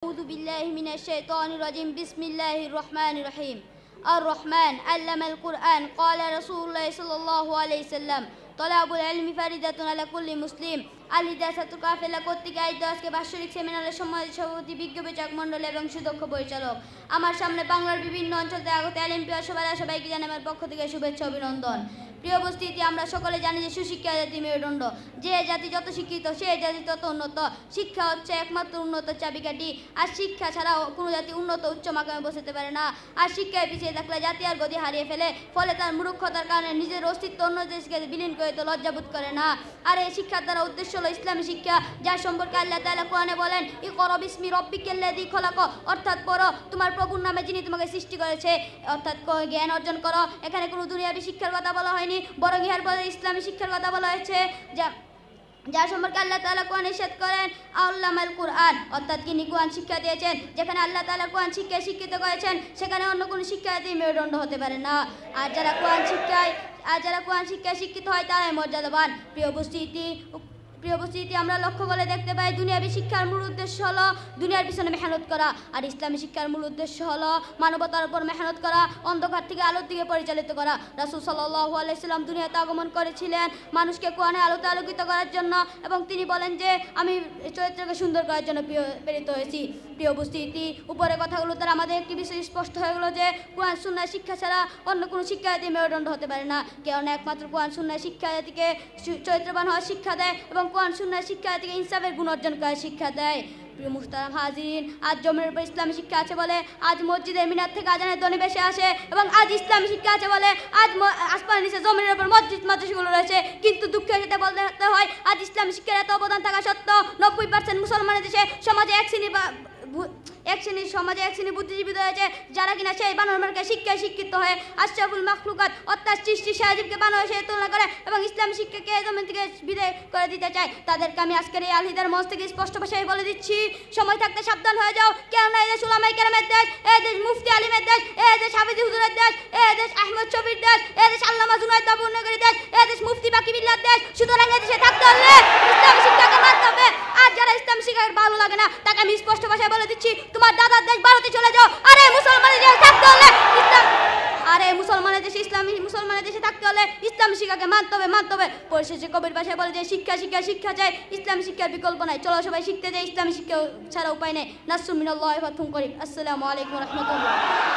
أعوذ بالله من الشيطان الرجيم. بسم الله الرحمن الرحيم. الرحمن علم القرآن. قال رسول الله صلى الله عليه وسلم তলাবুল আলমি ফারিদাতুন আলা কুল্লি মুসলিম আলিদাসাতু কাফেলা কর্তৃক আয়োজিত আজকে বাৎসরিক সেমিনারের সময় সভাপতি বিজ্ঞ বিচারক মণ্ডল এবং সুদক্ষ পরিচালক। আমার সামনে বাংলার বিভিন্ন অঞ্চল থেকে আগত এলএমপিয়া সবাই সবাইকে জানাই আমার পক্ষ থেকে শুভেচ্ছা অভিনন্দন। প্রিয় উপস্থিতি, আমরা সকলে জানি যে সুশিক্ষা জাতি মেরুদণ্ড। যে জাতি যত শিক্ষিত, সে জাতি তত উন্নত। শিক্ষা হচ্ছে একমাত্র উন্নত চাবিকাঠি। আর শিক্ষা ছাড়াও কোনো জাতি উন্নত উচ্চ মাকামে বসাতে পারে না। আর শিক্ষায় পিছিয়ে থাকলে জাতি আর গতি হারিয়ে ফেলে। ফলে তার মূর্খতার কারণে নিজের অস্তিত্ব অন্য দেশকে বিলীন করে তো লজ্জাবোধ করে না। আর এই শিক্ষার দ্বারা উদ্দেশ্য হলো ইসলামী শিক্ষা, যার সম্পর্কে আল্লাহ তালা কোরআনে বলেন, ই কর বিসমি দি খোলাক অর্থাৎ পড়ো, তোমার প্রভুর নামে যিনি তোমাকে সৃষ্টি করেছে অর্থাৎ জ্ঞান অর্জন করো। এখানে কোনো দুনিয়াবী শিক্ষার কথা বলা হয়নি বড় ইহার পরে ইসলামী শিক্ষার কথা বলা হয়েছে, যা যার সম্পর্কে আল্লাহ তালা কোরআন নিষেধ করেন, আল্লামাল কুরআন, অর্থাৎ তিনি কোয়ান শিক্ষা দিয়েছেন, যেখানে আল্লাহ তালা কোয়ান শিক্ষায় শিক্ষিত করেছেন, সেখানে অন্য কোনো শিক্ষার্থী মেরুদণ্ড হতে পারে না। আর যারা কোরআন শিক্ষায়, আর যারা কোরআন শিক্ষায় শিক্ষিত হয়, তারাই মর্যাদাবান। প্রিয় উপস্থিতি প্রিয় উপস্থিতি, আমরা লক্ষ্য করে দেখতে পাই দুনিয়াবী শিক্ষার মূল উদ্দেশ্য হলো দুনিয়ার পিছনে মেহনত করা, আর ইসলামী শিক্ষার মূল উদ্দেশ্য হলো মানবতার উপর মেহনত করা, অন্ধকার থেকে আলোর দিকে পরিচালিত করা। রাসুল সাল্লাহ আলাইসাল্লাম দুনিয়াতে আগমন করেছিলেন মানুষকে কোয়ানে আলোতে আলোকিত করার জন্য, এবং তিনি বলেন যে, আমি চরিত্রকে সুন্দর করার জন্য প্রিয়- প্রেরিত হয়েছি। প্রিয় উপস্থিতি উপরে কথাগুলো দ্বারা আমাদের একটি বিষয় স্পষ্ট হয়ে গেলো যে, কোরআন সুন্নাহ শিক্ষা ছাড়া অন্য কোনো শিক্ষার্থী মেরুদণ্ড হতে পারে না। কারণ একমাত্র কোরআন সুন্নাহ শিক্ষার্থীকে সু- চরিত্রবান হওয়ার শিক্ষা দেয়, এবং কোরআন সুন্নার শিক্ষা থেকে ইনসাফের গুণ অর্জন করে শিক্ষা দেয়। প্রিয় মুস্তারাম হাজিরিন, আজ জমির উপর ইসলামী শিক্ষা আছে বলে আজ মসজিদের মিনার থেকে আজানের ধ্বনি আসে এবং আজ ইসলামী শিক্ষা আছে বলে আজ আসমানের নিচে জমিনের উপর মসজিদ, মাদ্রাসাগুলো রয়েছে। কিন্তু দুঃখের সাথে বলতে হয়, আজ ইসলামী শিক্ষার এত অবদান থাকা সত্ত্বেও নব্বই পার্সেন্ট মুসলমানের দেশে সমাজে এক শ্রেণি এক শ্রেণির সমাজে এক শ্রেণি বুদ্ধিজীবী রয়েছে যারা কিনা সেই বানর মার্কে শিক্ষায় শিক্ষিত হয়ে। আশরাফুল মাখলুকাত অর্থাৎ সৃষ্টি সাহায্যকে বানর সে তুলনা করে এবং ইসলামী শিক্ষাকে জমিন থেকে বিদায় করে দিতে চায়। তাদেরকে আমি আজকের এই আলহিদার মঞ্চ থেকে স্পষ্ট ভাষায় বলে দিচ্ছি, সময় থাকতে সাবধান হয়ে যাও। কেননা এই দেশ উলামাই কেরামের দেশ এই দেশ মুফতি আলিমের দেশ এই দেশ হাফিজি হুজুরের দেশ এই দেশ আহমদ শফির দেশ এই দেশ আল্লামা জুনায়দ বাবুনগরী দেশ এই দেশ মুফতি বাকি বিল্লার দেশ সুতরাং এই দেশে থাকতে হলে ইসলামী শিক্ষাকে মানতে হবে আর যারা ইসলাম ভালো লাগে না। তাকে আমি স্পষ্ট ভাষায় বলে দিচ্ছি, তোমার দাদার দেশ ভারতে চলে যাও। আরে, মুসলমানের দেশে থাকতে হলে ইসলাম আরে, মুসলমানের দেশে ইসলামী মুসলমানের দেশে থাকতে হলে ইসলাম শিক্ষাকে মানতে হবে মানতে হবে। পরিশেষে কবির ভাষায় বলে যে, শিক্ষা শিক্ষা শিক্ষা চাই। ইসলামী শিক্ষার বিকল্প নাই। চলো সবাই শিখতে যাই। ইসলামী শিক্ষা ছাড়া উপায় নেই। নাসুমিনাল্লাহ ফাতুম করিম। আসসালামু আলাইকুম রহমতুল্লাহ।